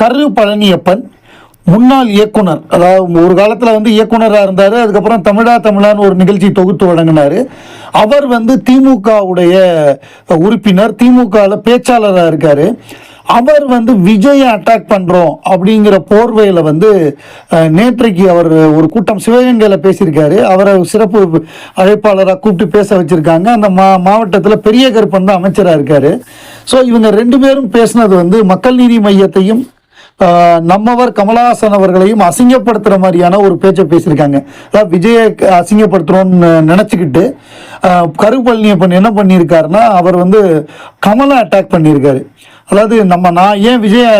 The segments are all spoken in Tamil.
கரு பழனியப்பன் முன்னாள் இயக்குனர் அதாவது ஒரு காலத்தில் வந்து இயக்குனராக இருந்தார் அதுக்கப்புறம் தமிழா தமிழான்னு ஒரு நிகழ்ச்சி தொகுத்து வழங்கினார். அவர் வந்து திமுகவுடைய உறுப்பினர் திமுகவில் பேச்சாளராக இருக்கார். அவர் வந்து விஜயை அட்டாக் பண்ணுறோம் அப்படிங்கிற போர்வையில் வந்து நேற்றைக்கு அவர் ஒரு கூட்டம் சிவகங்கையில் பேசியிருக்காரு. அவரை சிறப்பு அழைப்பாளராக கூப்பிட்டு பேச வச்சுருக்காங்க. அந்த மா மாவட்டத்தில் பெரிய கருப்பன் தான் அமைச்சராக இருக்கார். ஸோ இவங்க ரெண்டு பேரும் பேசினது வந்து மக்கள் நீதி மையத்தையும் நம்மவர் கமலஹாசன் அவர்களையும் அசிங்கப்படுத்துற மாதிரியான ஒரு பேச்சை பேசியிருக்காங்க. அதாவது விஜயை அசிங்கப்படுத்துறோம்னு நினச்சிக்கிட்டு கருப்பழனி என்ன பண்ணியிருக்காருன்னா அவர் வந்து கமலை அட்டாக் பண்ணியிருக்காரு. அதாவது நம்ம நான் ஏன் விஜயை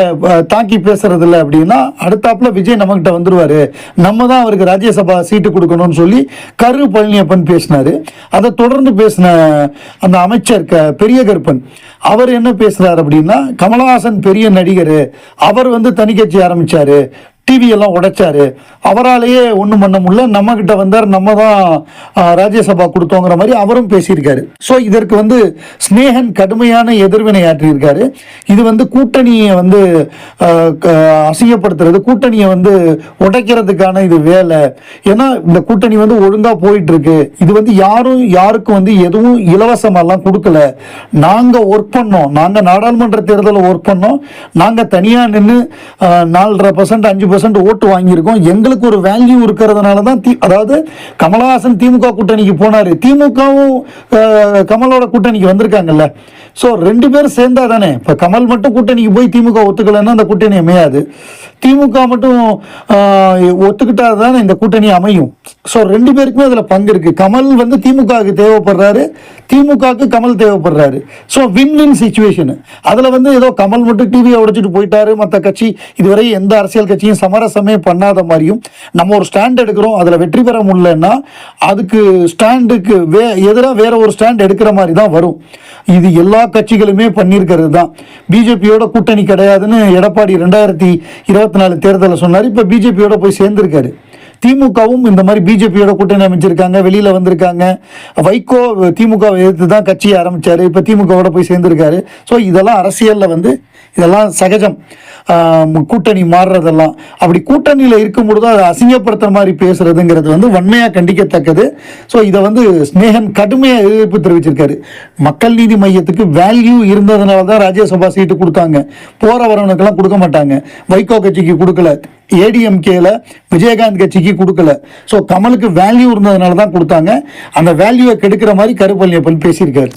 தாக்கி பேசுறது இல்லை அப்படின்னா அடுத்தாப்புல விஜய் நம்மகிட்ட வந்துருவாரு. நம்ம தான் அவருக்கு ராஜ்யசபா சீட்டு கொடுக்கணும்னு சொல்லி கரு பழனியப்பன் பேசினாரு. அதை தொடர்ந்து பேசின அந்த அமைச்சர் க பெரிய கருப்பன் அவர் என்ன பேசுறாரு அப்படின்னா கமலஹாசன் பெரிய நடிகர் அவர் வந்து தனி கட்சி ஆரம்பிச்சாரு. டிவியெல்லாம் உடைச்சாரு. அவராலேயே ஒன்றும் பண்ண முடியல. நம்ம கிட்ட வந்தார் நம்ம தான் ராஜ்யசபா கொடுத்தோங்கிற மாதிரி அவரும் பேசியிருக்காரு. ஸோ இதற்கு வந்து ஸ்னேகன் கடுமையான எதிர்வினை ஆற்றியிருக்காரு. இது வந்து கூட்டணியை வந்து க- அசிங்கப்படுத்துறது கூட்டணியை வந்து உடைக்கிறதுக்கான இது வேலை. ஏன்னா இந்த கூட்டணி வந்து ஒழுங்காக போயிட்டு இருக்கு இது வந்து யாரும் யாருக்கும் வந்து எதுவும் இலவசமெல்லாம் கொடுக்கல. நாங்கள் ஒர்க் பண்ணோம். நாங்கள் நாடாளுமன்ற தேர்தலில் ஒர்க் பண்ணோம். நாங்கள் தனியாக நின்று நாலரை பர்சன்ட் அஞ்சு பர்சன்ட் ஓட்டு வாங்கியிருக்கோம். எங்களுக்கு ஒரு வேல்யூ இருக்கிறதுனால தான் தி அதாவது கமலஹாசன் திமுக கூட்டணிக்கு போனாரு. திமுகவும் கமலோட கூட்டணிக்கு வந்திருக்காங்கல்ல. ஸோ ரெண்டு பேரும் சேர்ந்தா தானே இப்போ கமல் மட்டும் கூட்டணிக்கு போய் திமுக ஒத்துக்கலைன்னா அந்த கூட்டணி அமையாது. திமுக மட்டும் ஒத்துக்கிட்டா தானே இந்த கூட்டணி அமையும். ஸோ ரெண்டு பேருக்குமே அதில் பங்கு இருக்கு. கமல் வந்து திமுகவுக்கு தேவைப்படுறாரு. திமுகவுக்கு கமல் தேவைப்படுறாரு. ஸோ வின் வின் சுச்சுவேஷனு அதில் வந்து ஏதோ கமல் மட்டும் டிவியை உடைச்சிட்டு போயிட்டாரு. மற்ற கட்சி இதுவரை எந்த அரசியல் கட்சியும் சமரசமே பண்ணாத மாதிரியும் நம்ம ஒரு ஸ்டாண்ட் எடுக்கிறோம். அதில் வெற்றி பெற முடியலன்னா அதுக்கு ஸ்டாண்டுக்கு வே எதிராக வேற ஒரு ஸ்டாண்ட் எடுக்கிற மாதிரி தான் வரும். இது எல்லா கட்சிகளுமே பண்ணியிருக்கிறது தான். பிஜேபியோட கூட்டணி கிடையாதுன்னு எடப்பாடி ரெண்டாயிரத்தி இருபத்தி நாலு தேர்தலில் சொன்னார். இப்போ பிஜேபியோட போய் சேர்ந்திருக்காரு. திமுகவும் இந்த மாதிரி பிஜேபியோட கூட்டணி அமைச்சிருக்காங்க வெளியில வந்திருக்காங்க. வைகோ திமுகவை எதிர்த்து தான் கட்சியை ஆரம்பிச்சாரு. இப்போ திமுகவோட போய் சேர்ந்திருக்காரு. ஸோ இதெல்லாம் அரசியல்ல வந்து இதெல்லாம் சகஜம். கூட்டணி மாறுறதெல்லாம். அப்படி கூட்டணியில் இருக்கும்பொழுது அதை அசிங்கப்படுத்துற மாதிரி பேசுறதுங்கிறது வந்து வன்மையாக கண்டிக்கத்தக்கது. ஸோ இதை வந்து ஸ்னேகன் கடுமையாக எதிர்ப்பு தெரிவிச்சிருக்காரு. மக்கள் நீதி மையத்துக்கு வேல்யூ இருந்ததுனால தான் ராஜ்யசபா சீட்டு கொடுத்தாங்க. போற வரவனுக்கெல்லாம் கொடுக்க மாட்டாங்க. வைகோ கட்சிக்கு கொடுக்கல. ஏடிஎம்கேல விஜயகாந்த் கட்சிக்கு கொடுக்கல. ஸோ கமலுக்கு வேல்யூ இருந்ததுனால தான் கொடுத்தாங்க. அந்த வேல்யூவை கெடுக்கிற மாதிரி கருப்பள்ளியப்பன் பேசியிருக்காரு.